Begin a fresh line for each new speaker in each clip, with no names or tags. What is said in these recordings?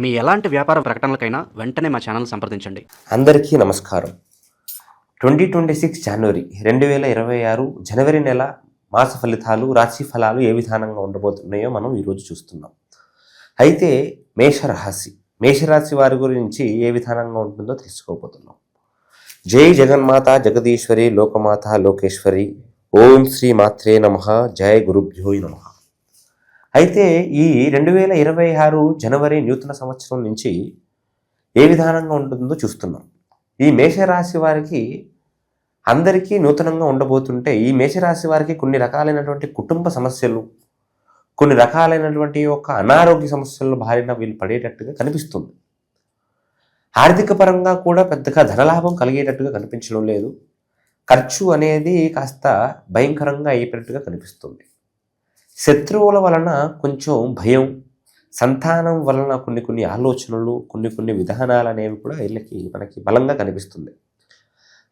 మీ ఎలాంటి వ్యాపార ప్రకటనలకైనా వెంటనే మా ఛానల్ సంప్రదించండి.
అందరికీ నమస్కారం. ట్వంటీ ట్వంటీ సిక్స్ జనవరి రెండు వేల ఇరవై ఆరు జనవరి నెల మాస ఫలితాలు రాశి ఫలాలు ఏ విధానంగా ఉండబోతున్నాయో మనం ఈరోజు చూస్తున్నాం. అయితే మేషరాశి మేషరాశి వారి గురించి ఏ విధానంగా ఉంటుందో తెలుసుకోబోతున్నాం. జై జగన్మాత జగదీశ్వరి లోకమాత లోకేశ్వరి ఓం శ్రీ మాత్రే నమ జయ గురుభ్యోయ్ నమ. అయితే ఈ రెండు వేల ఇరవై ఆరు జనవరి నూతన సంవత్సరం నుంచి ఏ విధానంగా ఉంటుందో చూస్తున్నాం. ఈ మేషరాశి వారికి అందరికీ నూతనంగా ఉండబోతుంటే ఈ మేషరాశి వారికి కొన్ని రకాలైనటువంటి కుటుంబ సమస్యలు కొన్ని రకాలైనటువంటి యొక్క అనారోగ్య సమస్యల బారిన వీళ్ళు పడేటట్టుగా కనిపిస్తుంది. ఆర్థిక పరంగా కూడా పెద్దగా ధనలాభం కలిగేటట్టుగా కనిపించడం లేదు. ఖర్చు అనేది కాస్త భయంకరంగా అయిపోయినట్టుగా కనిపిస్తుంది. శత్రువుల వలన కొంచెం భయం సంతానం వలన కొన్ని కొన్ని ఆలోచనలు కొన్ని కొన్ని విధానాలు అనేవి కూడా వీళ్ళకి మనకి బలంగా కనిపిస్తుంది.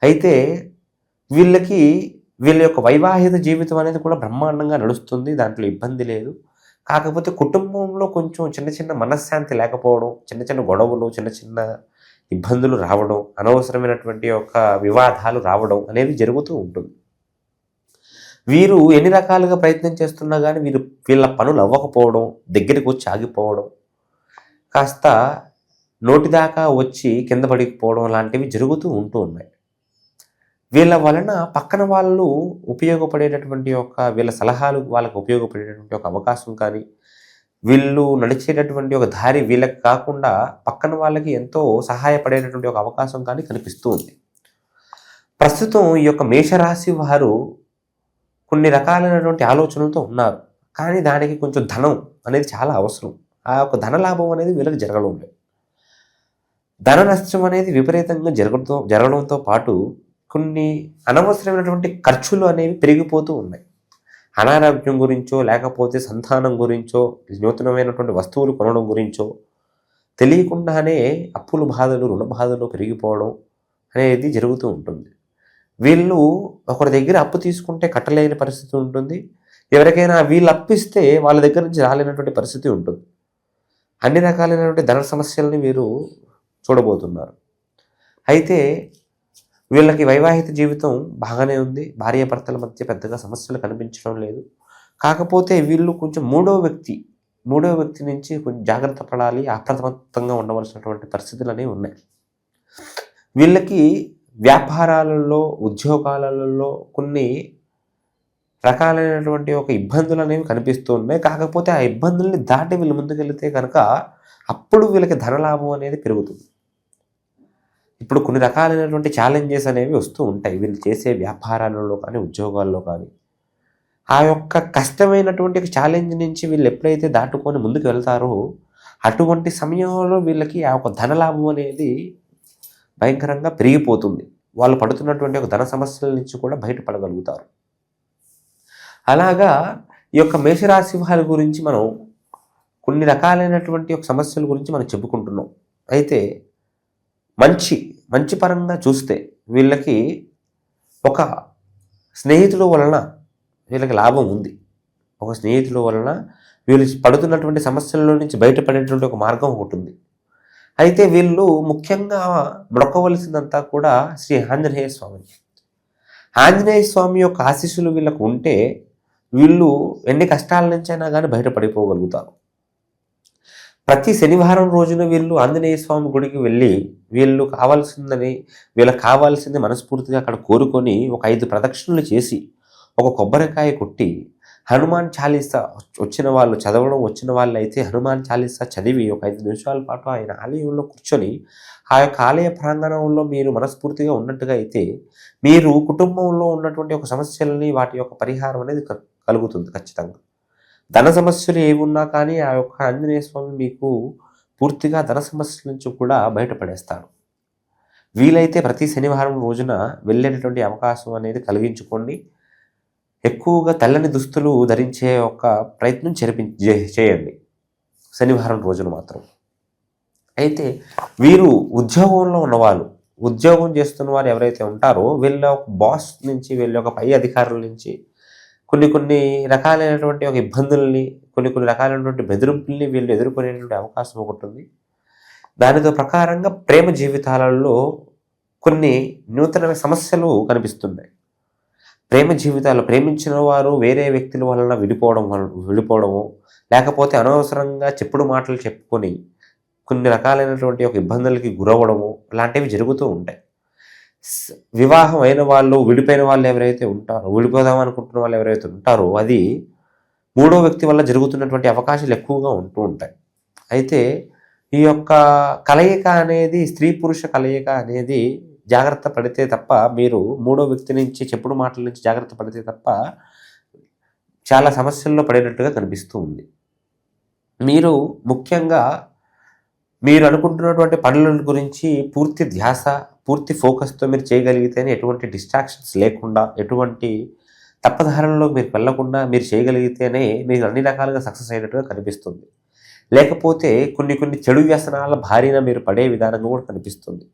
అయితే వీళ్ళకి వీళ్ళ యొక్క వైవాహిక జీవితం అనేది కూడా బ్రహ్మాండంగా నడుస్తుంది దాంట్లో ఇబ్బంది లేదు. కాకపోతే కుటుంబంలో కొంచెం చిన్న చిన్న మనశ్శాంతి లేకపోవడం చిన్న చిన్న గొడవలు చిన్న చిన్న ఇబ్బందులు రావడం అనవసరమైనటువంటి యొక్క వివాదాలు రావడం అనేది జరుగుతూ ఉంటుంది. వీరు ఎన్ని రకాలుగా ప్రయత్నం చేస్తున్నా కానీ వీరు వీళ్ళ పనులు అవ్వకపోవడం దగ్గరికి వచ్చి ఆగిపోవడం కాస్త నోటిదాకా వచ్చి కింద పడిపోవడం లాంటివి జరుగుతూ ఉంటూ ఉన్నాయి. వీళ్ళ వలన పక్కన వాళ్ళు ఉపయోగపడేటటువంటి ఒక వీళ్ళ సలహాలు వాళ్ళకు ఉపయోగపడేటటువంటి ఒక అవకాశం కానీ వీళ్ళు నడిచేటటువంటి ఒక దారి వీళ్ళకి కాకుండా పక్కన వాళ్ళకి ఎంతో సహాయపడేటటువంటి ఒక అవకాశం కానీ కనిపిస్తూ ఉంది. ప్రస్తుతం ఈ యొక్క మేషరాశి వారు కొన్ని రకాలైనటువంటి ఆలోచనలతో ఉన్నారు. కానీ దానికి కొంచెం ధనం అనేది చాలా అవసరం. ఆ యొక్క ధన లాభం అనేది వీళ్ళకి జరగడం లేదు. ధన నష్టం అనేది విపరీతంగా జరగడంతో జరగడంతో పాటు కొన్ని అనవసరమైనటువంటి ఖర్చులు అనేవి పెరిగిపోతూ ఉన్నాయి. అనారోగ్యం గురించో లేకపోతే సంతానం గురించో నూతనమైనటువంటి వస్తువులు కొనడం గురించో తెలియకుండానే అప్పుల బాధలు రుణ బాధలు పెరిగిపోవడం అనేది జరుగుతూ ఉంటుంది. వీళ్ళు ఒకరి దగ్గర అప్పు తీసుకుంటే కట్టలేని పరిస్థితి ఉంటుంది. ఎవరికైనా వీళ్ళు అప్పిస్తే వాళ్ళ దగ్గర నుంచి రాలేనటువంటి పరిస్థితి ఉంటుంది. అన్ని రకాలైనటువంటి ధన సమస్యల్ని వీరు చూడబోతున్నారు. అయితే వీళ్ళకి వైవాహిక జీవితం బాగానే ఉంది. భార్యాభర్తల మధ్య పెద్దగా సమస్యలు కనిపించడం లేదు. కాకపోతే వీళ్ళు కొంచెం మూడో వ్యక్తి మూడో వ్యక్తి నుంచి కొంచెం జాగ్రత్త పడాలి అప్రమత్తంగా ఉండవలసినటువంటి పరిస్థితులు అనేవి ఉన్నాయి. వీళ్ళకి వ్యాపారాలలో ఉద్యోగాలలో కొన్ని రకాలైనటువంటి ఒక ఇబ్బందులు అనేవి కనిపిస్తూ ఉన్నాయి. కాకపోతే ఆ ఇబ్బందుల్ని దాటి వీళ్ళు ముందుకెళ్తే కనుక అప్పుడు వీళ్ళకి ధనలాభం అనేది పెరుగుతుంది. ఇప్పుడు కొన్ని రకాలైనటువంటి ఛాలెంజెస్ అనేవి వస్తూ ఉంటాయి. వీళ్ళు చేసే వ్యాపారాలలో కానీ ఉద్యోగాల్లో కానీ. ఆ యొక్క కష్టమైనటువంటి ఛాలెంజ్ నుంచి వీళ్ళు ఎప్పుడైతే దాటుకొని ముందుకు వెళ్తారో అటువంటి సమయంలో వీళ్ళకి ఆ యొక్క ధనలాభం అనేది భయంకరంగా పెరిగిపోతుంది. వాళ్ళు పడుతున్నటువంటి ఒక ధన సమస్యల నుంచి కూడా బయటపడగలుగుతారు. అలాగా ఈ యొక్క మేషరాశి వారి గురించి మనం కొన్ని రకాలైనటువంటి ఒక సమస్యల గురించి మనం చెప్పుకుంటున్నాం. అయితే మంచి మంచి పరంగా చూస్తే వీళ్ళకి ఒక స్నేహితుల వలన వీళ్ళకి లాభం ఉంది. ఒక స్నేహితుల వలన వీళ్ళు పడుతున్నటువంటి సమస్యల నుంచి బయటపడేటువంటి ఒక మార్గం ఒకటి ఉంది. అయితే వీళ్ళు ముఖ్యంగా మొక్కవలసిందంతా కూడా శ్రీ ఆంజనేయ స్వామి. ఆంజనేయ స్వామి యొక్క ఆశీస్సులు వీళ్ళకు ఉంటే వీళ్ళు ఎన్ని కష్టాల నుంచైనా కానీ బయటపడిపోగలుగుతారు. ప్రతి శనివారం రోజున వీళ్ళు ఆంజనేయ స్వామి గుడికి వెళ్ళి వీళ్ళు కావాల్సిందని వీళ్ళకి కావాల్సింది మనస్ఫూర్తిగా అక్కడ కోరుకొని ఒక ఐదు ప్రదక్షిణలు చేసి ఒక కొబ్బరికాయ కొట్టి హనుమాన్ చాలీసా వచ్చిన వాళ్ళు చదవడం వచ్చిన వాళ్ళు అయితే హనుమాన్ చాలీసా చదివి ఒక ఐదు నిమిషాల పాటు ఆయన ఆలయంలో కూర్చొని ఆ యొక్క ఆలయ ప్రాంగణంలో మీరు మనస్ఫూర్తిగా ఉన్నట్టుగా అయితే మీరు కుటుంబంలో ఉన్నటువంటి ఒక సమస్యలని వాటి యొక్క పరిహారం అనేది కలుగుతుంది ఖచ్చితంగా. ధన సమస్యలు ఏమున్నా ఉన్నా కానీ ఆ యొక్క ఆంజనేయ స్వామి మీకు పూర్తిగా ధన సమస్యల నుంచి కూడా బయటపడేస్తాడు. వీలైతే ప్రతి శనివారం రోజున వెళ్ళేటటువంటి అవకాశం అనేది కలిగించుకోండి. ఎక్కువగా తెల్లని దుస్తులు ధరించే ఒక ప్రయత్నం చెరిపి చేయండి. శనివారం రోజున మాత్రం. అయితే వీరు ఉద్యోగంలో ఉన్నవాళ్ళు ఉద్యోగం చేస్తున్న వారు ఎవరైతే ఉంటారో వీళ్ళ ఒక బాస్ నుంచి వీళ్ళ ఒక పై అధికారుల నుంచి కొన్ని కొన్ని రకాలైనటువంటి ఒక ఇబ్బందుల్ని కొన్ని కొన్ని రకాలైనటువంటి బెదిరింపుల్ని వీళ్ళు ఎదుర్కొనేటువంటి అవకాశం ఒకటి ఉంది. దానితో ప్రకారంగా ప్రేమ జీవితాలలో కొన్ని నూతన సమస్యలు కనిపిస్తున్నాయి. ప్రేమ జీవితాలు ప్రేమించిన వారు వేరే వ్యక్తుల వలన విడిపోవడం వలన విడిపోవడము లేకపోతే అనవసరంగా చెప్పుడు మాటలు చెప్పుకొని కొన్ని రకాలైనటువంటి ఒక ఇబ్బందులకి గురవ్వడము లాంటివి జరుగుతూ ఉంటాయి. వివాహం అయిన వాళ్ళు విడిపోయిన వాళ్ళు ఎవరైతే ఉంటారో విడిపోదాం అనుకుంటున్న వాళ్ళు ఎవరైతే ఉంటారో అది మూడో వ్యక్తి వల్ల జరుగుతున్నటువంటి అవకాశాలు ఎక్కువగా ఉంటూ ఉంటాయి. అయితే ఈ యొక్క కలయిక అనేది స్త్రీ పురుష కలయిక అనేది జాగ్రత్త పడితే తప్ప మీరు మూడో వ్యక్తి నుంచి చెప్పుడు మాటల నుంచి జాగ్రత్త పడితే తప్ప చాలా సమస్యల్లో పడినట్టుగా కనిపిస్తూ ఉంది. మీరు ముఖ్యంగా మీరు అనుకుంటున్నటువంటి పనుల గురించి పూర్తి ధ్యాస పూర్తి ఫోకస్తో మీరు చేయగలిగితేనే ఎటువంటి డిస్ట్రాక్షన్స్ లేకుండా ఎటువంటి తప్పదారుల్లో మీరు వెళ్ళకుండా మీరు చేయగలిగితేనే మీరు అన్ని రకాలుగా సక్సెస్ అయినట్టుగా కనిపిస్తుంది. లేకపోతే కొన్ని కొన్ని చెడు వ్యసనాల భారీన మీరు పడే విధానంగా కూడా కనిపిస్తుంది.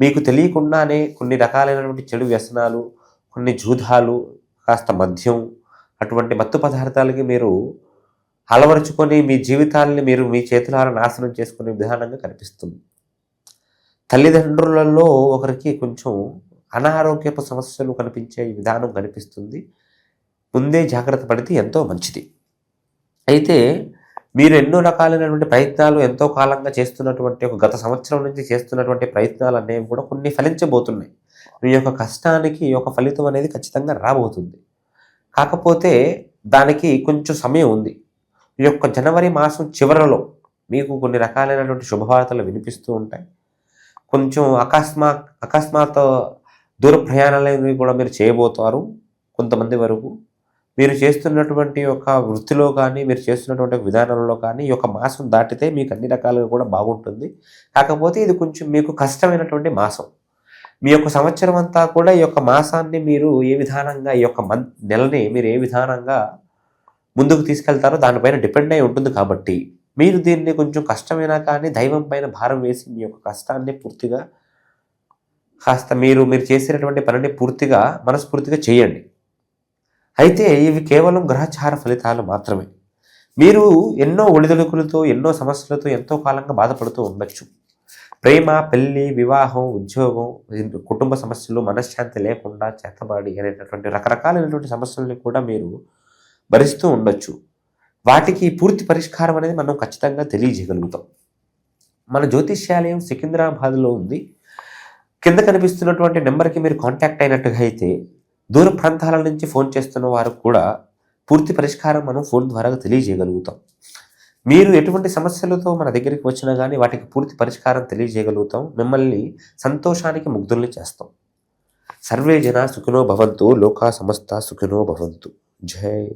మీకు తెలియకుండానే కొన్ని రకాలైనటువంటి చెడు వ్యసనాలు కొన్ని జూదాలు కాస్త మద్యం అటువంటి మత్తు పదార్థాలకి మీరు అలవరుచుకొని మీ జీవితాలని మీరు మీ చేతులారా నాశనం చేసుకునే విధానంగా కనిపిస్తుంది. తల్లిదండ్రులలో ఒకరికి కొంచెం అనారోగ్యపు సమస్యలు కనిపించే విధానం కనిపిస్తుంది. ముందే జాగ్రత్త పడితే ఎంతో మంచిది. అయితే మీరు ఎన్నో రకాలైనటువంటి ప్రయత్నాలు ఎంతో కాలంగా చేస్తున్నటువంటి ఒక గత సంవత్సరం నుంచి చేస్తున్నటువంటి ప్రయత్నాలు అనేవి కూడా కొన్ని ఫలించబోతున్నాయి. మీ యొక్క కష్టానికి ఈ యొక్క ఫలితం అనేది ఖచ్చితంగా రాబోతుంది. కాకపోతే దానికి కొంచెం సమయం ఉంది. ఈ యొక్క జనవరి మాసం చివరలో మీకు కొన్ని రకాలైనటువంటి శుభవార్తలు వినిపిస్తూ ఉంటాయి. కొంచెం అకస్మాత్ అకస్మాత్ దూర ప్రయాణాలు కూడా మీరు చేయబోతారు కొంతమంది వరకు. మీరు చేస్తున్నటువంటి ఒక వృత్తిలో కానీ మీరు చేస్తున్నటువంటి విధానంలో కానీ ఈ యొక్క మాసం దాటితే మీకు అన్ని రకాలుగా కూడా బాగుంటుంది. కాకపోతే ఇది కొంచెం మీకు కష్టమైనటువంటి మాసం. మీ యొక్క సంవత్సరం అంతా కూడా ఈ యొక్క మాసాన్ని మీరు ఏ విధానంగా ఈ యొక్క మంత్ నెలని మీరు ఏ విధానంగా ముందుకు తీసుకెళ్తారో దానిపైన డిపెండ్ అయి ఉంటుంది కాబట్టి మీరు దీన్ని కొంచెం కష్టమైనా కానీ దైవం పైన భారం వేసి మీ యొక్క కష్టాన్ని పూర్తిగా కాస్త మీరు మీరు చేసేటటువంటి పనిని పూర్తిగా మనస్ఫూర్తిగా చేయండి. అయితే ఇవి కేవలం గ్రహచార ఫలితాలు మాత్రమే. మీరు ఎన్నో ఒడిదొడుకులతో ఎన్నో సమస్యలతో ఎంతో కాలంగా బాధపడుతూ ఉండొచ్చు. ప్రేమ పెళ్ళి వివాహం ఉద్యోగం కుటుంబ సమస్యలు మనశ్శాంతి లేకుండా చేతబడి అనేటటువంటి రకరకాలైనటువంటి సమస్యల్ని కూడా మీరు భరిస్తూ ఉండొచ్చు. వాటికి పూర్తి పరిష్కారం అనేది మనం ఖచ్చితంగా తెలియజేయగలుగుతాం. మన జ్యోతిష్యాలయం సికింద్రాబాద్లో ఉంది. కింద కనిపిస్తున్నటువంటి నెంబర్కి మీరు కాంటాక్ట్ అయినట్టుగా అయితే దూర ప్రాంతాల నుంచి ఫోన్ చేస్తున్న వారు కూడా పూర్తి పరిష్కారం మనం ఫోన్ ద్వారా తెలియజేయగలుగుతాం. మీరు ఎటువంటి సమస్యలతో మన దగ్గరికి వచ్చినా కానీ వాటికి పూర్తి పరిష్కారం తెలియజేయగలుగుతాం. మిమ్మల్ని సంతోషానికి ముగ్ధుల్ని చేస్తాం. సర్వే జన సుఖినో భవంతు లోకా సమస్త సుఖినో భవంతు. జై